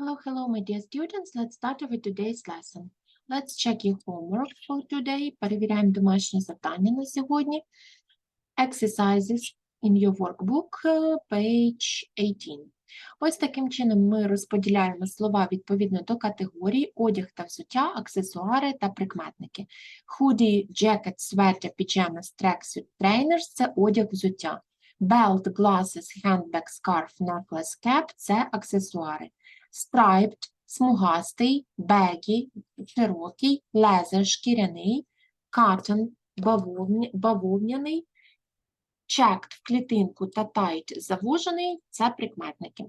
Hello, hello, my dear students. Let's start with today's lesson. Let's check your homework for today. Перевіряємо домашні завдання на сьогодні. Exercises in your workbook, uh, page 18. Ось таким чином ми розподіляємо слова відповідно до категорій одяг та взуття, аксесуари та прикметники. Hoodie, jacket, sweater, pajamas, tracksuit, trainers – це одяг взуття. Belt, glasses, handbag, scarf, necklace, cap – це аксесуари. Striped – смугастий, baggy – широкий, leather – шкіряний, cotton – бавовняний, checked в клітинку та tight – завужений – це прикметники.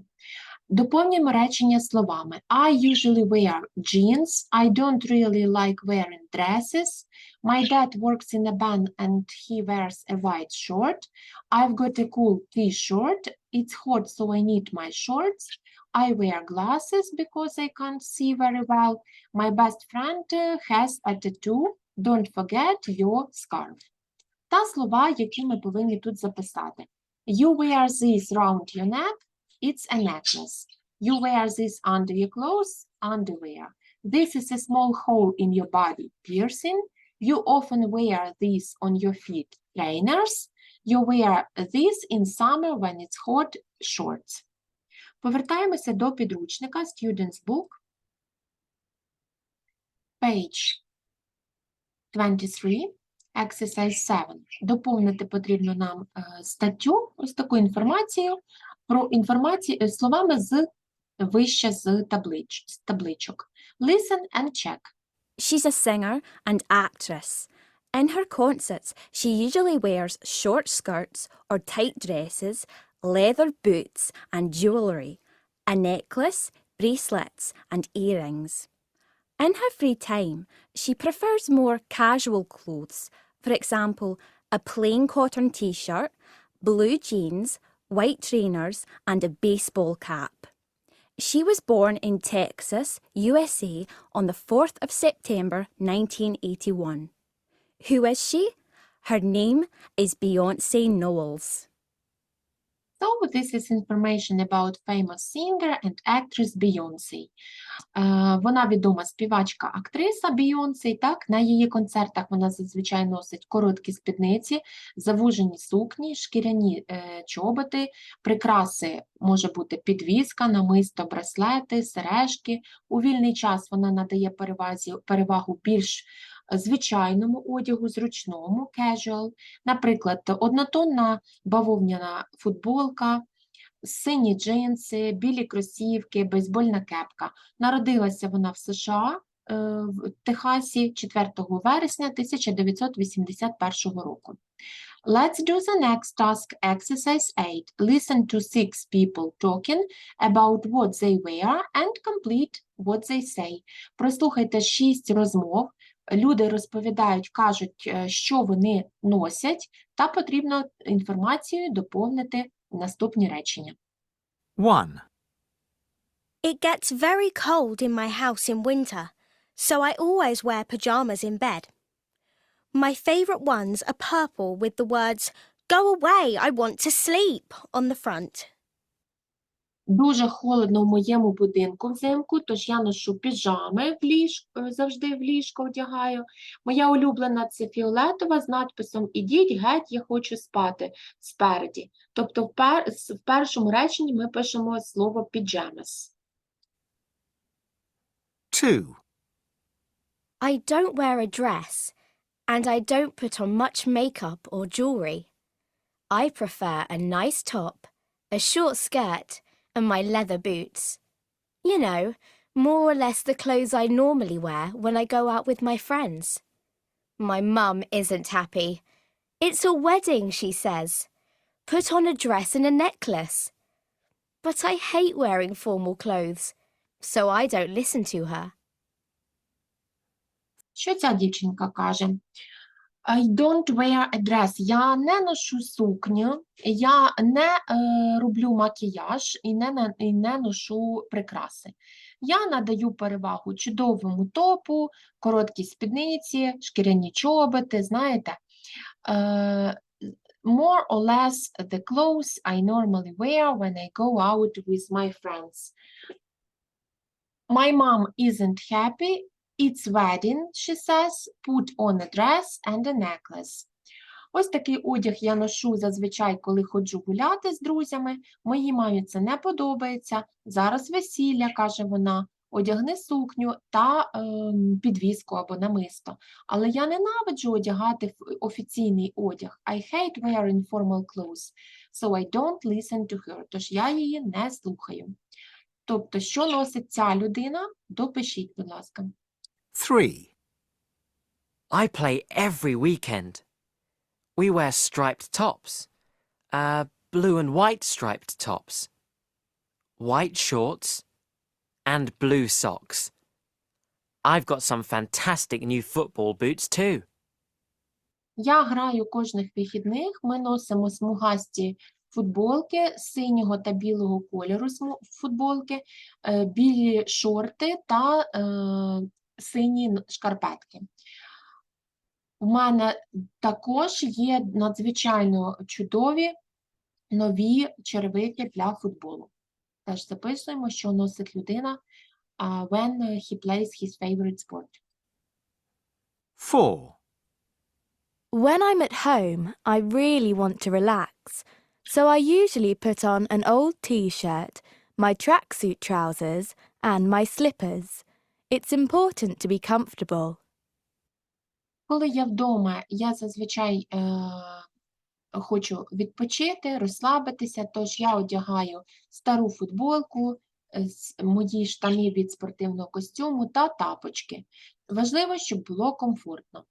Доповнюємо речення словами I usually wear jeans, I don't really like wearing dresses, my dad works in a band and he wears a white shirt, I've got a cool t-shirt, it's hot so I need my shorts, I wear glasses because I can't see very well, my best friend uh, has a tattoo, don't forget your scarf. Та слова, які ми повинні тут записати. You wear this round your neck, it's a necklace. You wear this under your clothes, underwear. This is a small hole in your body, piercing. You often wear these on your feet, trainers. You wear this in summer when it's hot, shorts. Повертаємося до підручника Student's Book, page 23, exercise 7. Доповнити потрібно нам е, статтю ось таку інформацію про інформацію е, словами з вище з таблич, з табличок. Listen and check. She's a singer and actress. In her concerts, she usually wears short skirts or tight dresses, leather boots and jewellery, a necklace, bracelets, and earrings. In her free time, she prefers more casual clothes, for example, a plain cotton t shirt, blue jeans, white trainers, and a baseball cap. She was born in Texas, USA on the 4th of September 1981. Who is she? Her name is Beyonce Knowles. So this is information about famous singer and actress Beyoncé. Е, Вона відома співачка, актриса Beyoncé, так, на її концертах вона зазвичай носить короткі спідниці, завужені сукні, шкіряні е, чоботи, прикраси може бути підвіска, намисто, браслети, сережки. У вільний час вона надає перевагу більш звичайному одягу, зручному, casual. Наприклад, однотонна бавовняна футболка, сині джинси, білі кросівки, бейсбольна кепка. Народилася вона в США, е, в Техасі 4 вересня 1981 року. Let's do the next task, exercise 8. Listen to six people talking about what they wear and complete what they say. Прослухайте шість розмов. Люди розповідають, кажуть, е, що вони носять, та потрібно інформацією доповнити наступні речення. 1. It gets very cold in my house in winter, so I always wear pajamas in bed. My favourite ones are purple with the words, Go away, I want to sleep, on the front. Дуже холодно в моєму будинку взимку, тож я ношу піжами в ліж... е, завжди в ліжко одягаю. Моя улюблена це фіолетова з надписом Ідіть геть, я хочу спати спереді. Тобто в, пер... в першому реченні ми пишемо слово піджамас. 2. I don't wear a dress, and I don't put on much makeup or jewellery. I prefer a nice top, a short skirt, and my leather boots. You know, more or less the clothes I normally wear when I go out with my friends. My mum isn't happy. It's a wedding, she says. Put on a dress and a necklace. But I hate wearing formal clothes, so I don't listen to her. Що ця дівчинка каже? I don't wear a dress. Я не ношу сукню, я не е, роблю макіяж і не, і не ношу прикраси. Я надаю перевагу чудовому топу, короткій спідниці, шкіряні чоботи, знаєте. Е, more or less the clothes I normally wear when I go out with my friends. My mom isn't happy. It's wedding, she says. Put on a dress and a necklace. Ось такий одяг я ношу зазвичай, коли ходжу гуляти з друзями. Моїй мамі це не подобається. Зараз весілля, каже вона. Одягни сукню та ем, підвіску або намисто. Але я ненавиджу одягати офіційний одяг. I hate wearing formal clothes, so I don't listen to her. Тож я її не слухаю. Тобто, що носить ця людина, допишіть, будь ласка. 3. I play every weekend. We wear striped tops. Uh, blue and white striped tops. White shorts. And blue socks. I've got some fantastic new football boots too. Я граю кожних вихідних. Ми носимо смугасті футболки синього та білого кольору футболки, е, білі шорти та е, сині н- шкарпетки. У мене також є надзвичайно чудові нові черевики для футболу. Теж записуємо, що носить людина а, when he plays his favorite sport. 4. When I'm at home, I really want to relax, so I usually put on an old t shirt, my tracksuit trousers, and my slippers. It's important to be comfortable. Коли я вдома, я зазвичай е, хочу відпочити, розслабитися, тож я одягаю стару футболку, е, с- мої штани від спортивного костюму та тапочки. Важливо, щоб було комфортно.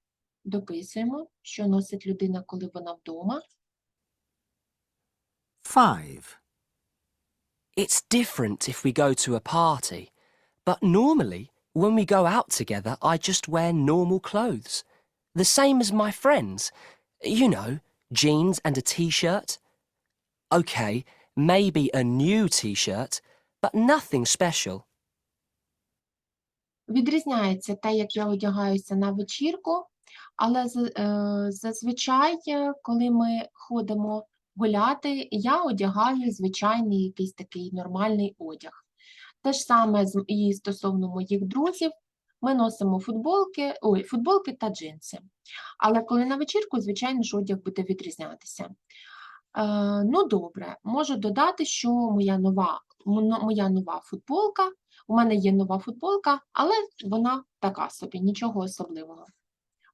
Дописуємо, що носить людина, коли вона вдома. 5. It's different if we go to a party, but normally, when we go out together, I just wear normal clothes. The same as my friends. You know, jeans and a t shirt. Okay, maybe a new t shirt, but nothing special. Відрізняється те, як я одягаюся на вечірку, але з- е, зазвичай, е, коли ми ходимо гуляти, я одягаю звичайний якийсь такий нормальний одяг. Те ж саме і стосовно моїх друзів, ми носимо футболки, ой, футболки та джинси. Але коли на вечірку, звичайно ж, одяг буде відрізнятися. Е, ну, добре, можу додати, що моя нова, моя нова футболка у мене є нова футболка, але вона така собі, нічого особливого.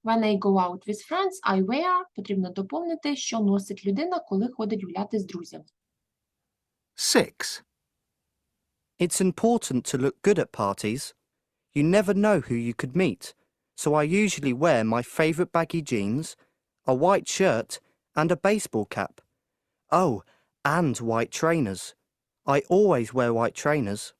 When I go out with friends, I wear, потрібно доповнити, що носить людина, коли ходить гуляти з друзями. 6. It's important to look good at parties. You never know who you could meet, so I usually wear my favourite baggy jeans, a white shirt, and a baseball cap. Oh, and white trainers. I always wear white trainers.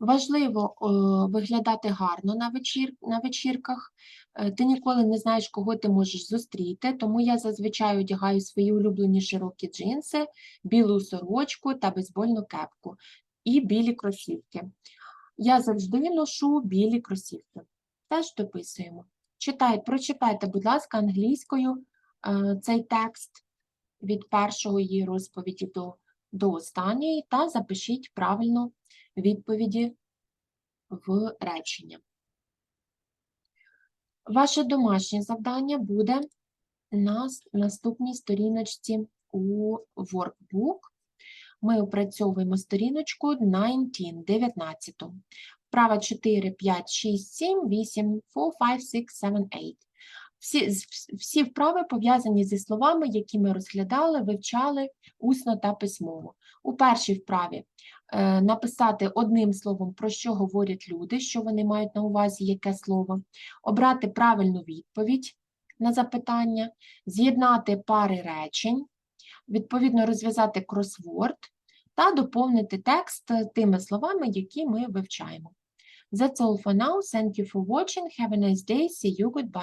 Важливо е, виглядати гарно на, вечір, на вечірках. Е, ти ніколи не знаєш, кого ти можеш зустріти, тому я зазвичай одягаю свої улюблені широкі джинси, білу сорочку та бейсбольну кепку і білі кросівки. Я завжди ношу білі кросівки. Теж дописуємо. Читай, прочитайте, будь ласка, англійською е, цей текст від першої її розповіді до, до останньої та запишіть правильно відповіді в речення. Ваше домашнє завдання буде на наступній сторіночці у workbook. Ми опрацьовуємо сторіночку 19, 19. Вправа 4, 5, 6, 7, 8, 4, 5, 6, 7, 8. Всі, всі вправи пов'язані зі словами, які ми розглядали, вивчали усно та письмово. У першій вправі написати одним словом, про що говорять люди, що вони мають на увазі, яке слово, обрати правильну відповідь на запитання, з'єднати пари речень, відповідно розв'язати кросворд та доповнити текст е, тими словами, які ми вивчаємо. That's all for now. Thank you for watching. Have a nice day. See you. Goodbye.